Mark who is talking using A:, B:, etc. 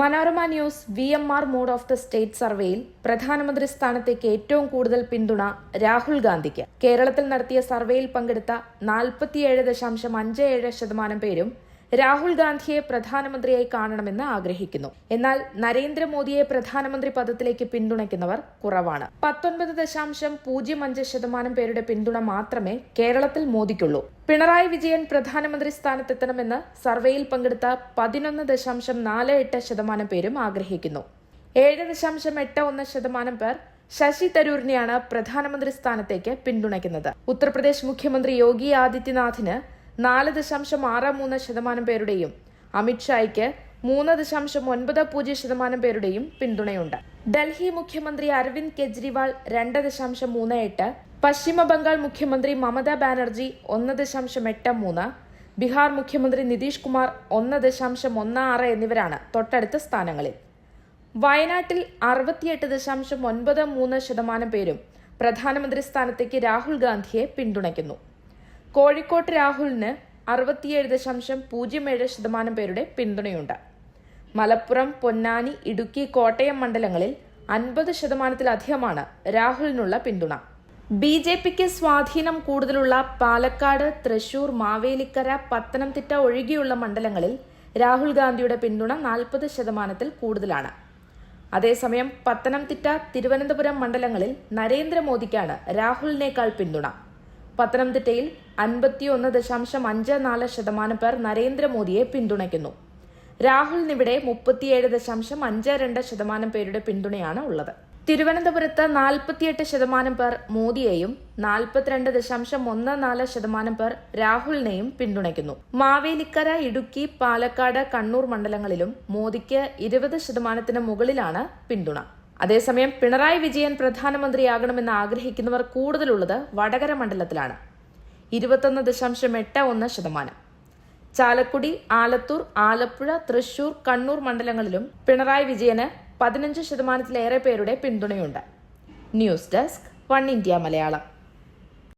A: Manorama news V M R mood of the state സർവേയിൽ പ്രധാനമന്ത്രി സ്ഥാനത്തേക്ക് ഏറ്റവും കൂടുതൽ പിന്തുണ രാഹുൽ ഗാന്ധിക്ക്. കേരളത്തിൽ നടത്തിയ സർവേയിൽ പങ്കെടുത്ത നാൽപ്പത്തിയേഴ് ദശാംശം അഞ്ച് ഏഴ് ശതമാനം പേരും രാഹുൽ ഗാന്ധിയെ പ്രധാനമന്ത്രിയായി കാണണമെന്ന് ആഗ്രഹിക്കുന്നു. എന്നാൽ നരേന്ദ്രമോദിയെ പ്രധാനമന്ത്രി പദത്തിലേക്ക് പിന്തുണയ്ക്കുന്നവർ കുറവാണ്. പത്തൊൻപത് ദശാംശം പൂജ്യം അഞ്ച് ശതമാനം പേരുടെ പിന്തുണ മാത്രമേ കേരളത്തിൽ മോദിക്കുള്ളൂ. പിണറായി വിജയൻ പ്രധാനമന്ത്രി സ്ഥാനത്തെത്തണമെന്ന് സർവേയിൽ പങ്കെടുത്ത പതിനൊന്ന് ദശാംശം നാല് എട്ട് ശതമാനം പേരും ആഗ്രഹിക്കുന്നു. ഏഴ് ദശാംശം എട്ട് ഒന്ന് ശതമാനം പേർ ശശി തരൂരിനെയാണ് പ്രധാനമന്ത്രി സ്ഥാനത്തേക്ക് പിന്തുണയ്ക്കുന്നത്. ഉത്തർപ്രദേശ് മുഖ്യമന്ത്രി യോഗി ആദിത്യനാഥിന് നാല് ദശാംശം ആറ് മൂന്ന് ശതമാനം പേരുടെയും അമിത്ഷായ്ക്ക് മൂന്ന് ദശാംശം ഒൻപത് പൂജ്യം ശതമാനം പേരുടെയും പിന്തുണയുണ്ട്. ഡൽഹി മുഖ്യമന്ത്രി അരവിന്ദ് കെജ്രിവാൾ രണ്ട് ദശാംശം മൂന്ന് എട്ട് പശ്ചിമ ബംഗാൾ മുഖ്യമന്ത്രി മമതാ ബാനർജി ഒന്ന് ദശാംശം എട്ട് മൂന്ന് ബീഹാർ മുഖ്യമന്ത്രി നിതീഷ് കുമാർ ഒന്ന് ദശാംശം ഒന്ന് ആറ് എന്നിവരാണ് തൊട്ടടുത്ത സ്ഥാനങ്ങളിൽ. വയനാട്ടിൽ അറുപത്തിയെട്ട് ദശാംശം ഒൻപത് മൂന്ന് ശതമാനം പേരും പ്രധാനമന്ത്രി സ്ഥാനത്തേക്ക് രാഹുൽ ഗാന്ധിയെ പിന്തുണയ്ക്കുന്നു. കോഴിക്കോട്ട് രാഹുലിന് അറുപത്തിയേഴ് ദശാംശം പൂജ്യം ഏഴ് ശതമാനം പേരുടെ പിന്തുണയുണ്ട്. മലപ്പുറം പൊന്നാനി ഇടുക്കി കോട്ടയം മണ്ഡലങ്ങളിൽ അൻപത് ശതമാനത്തിലധികമാണ് രാഹുലിനുള്ള പിന്തുണ. ബി ജെ പിക്ക് സ്വാധീനം കൂടുതലുള്ള പാലക്കാട് തൃശൂർ മാവേലിക്കര പത്തനംതിട്ട ഒഴികെയുള്ള മണ്ഡലങ്ങളിൽ രാഹുൽ ഗാന്ധിയുടെ പിന്തുണ നാൽപ്പത് ശതമാനത്തിൽ കൂടുതലാണ്. അതേസമയം പത്തനംതിട്ട തിരുവനന്തപുരം മണ്ഡലങ്ങളിൽ നരേന്ദ്രമോദിക്കാണ് രാഹുലിനേക്കാൾ പിന്തുണ. പത്തനംതിട്ടയിൽ അൻപത്തിയൊന്ന് ദശാംശം അഞ്ച് നാല് ശതമാനം പേർ നരേന്ദ്രമോദിയെ പിന്തുണയ്ക്കുന്നു. രാഹുലിനിവിടെ മുപ്പത്തിയേഴ് ദശാംശം അഞ്ച് രണ്ട് ശതമാനം പേരുടെ പിന്തുണയാണ് ഉള്ളത്. തിരുവനന്തപുരത്ത് നാൽപ്പത്തിയെട്ട് ശതമാനം പേർ മോദിയെയും നാൽപ്പത്തിരണ്ട് ദശാംശം ഒന്ന് നാല് ശതമാനം പേർ രാഹുലിനെയും പിന്തുണയ്ക്കുന്നു. മാവേലിക്കര ഇടുക്കി പാലക്കാട് കണ്ണൂർ മണ്ഡലങ്ങളിലും മോദിക്ക് ഇരുപത് ശതമാനത്തിന് മുകളിലാണ് പിന്തുണ. അതേസമയം പിണറായി വിജയൻ പ്രധാനമന്ത്രിയാകണമെന്ന് ആഗ്രഹിക്കുന്നവർ കൂടുതലുള്ളത് വടകര മണ്ഡലത്തിലാണ്. ഇരുപത്തൊന്ന് ദശാംശം എട്ട് ഒന്ന് ശതമാനം. ചാലക്കുടി ആലത്തൂർ ആലപ്പുഴ തൃശൂർ കണ്ണൂർ മണ്ഡലങ്ങളിലും പിണറായി വിജയന് പതിനഞ്ച് ശതമാനത്തിലേറെ പേരുടെ പിന്തുണയുണ്ട്. News desk one India Malayalam.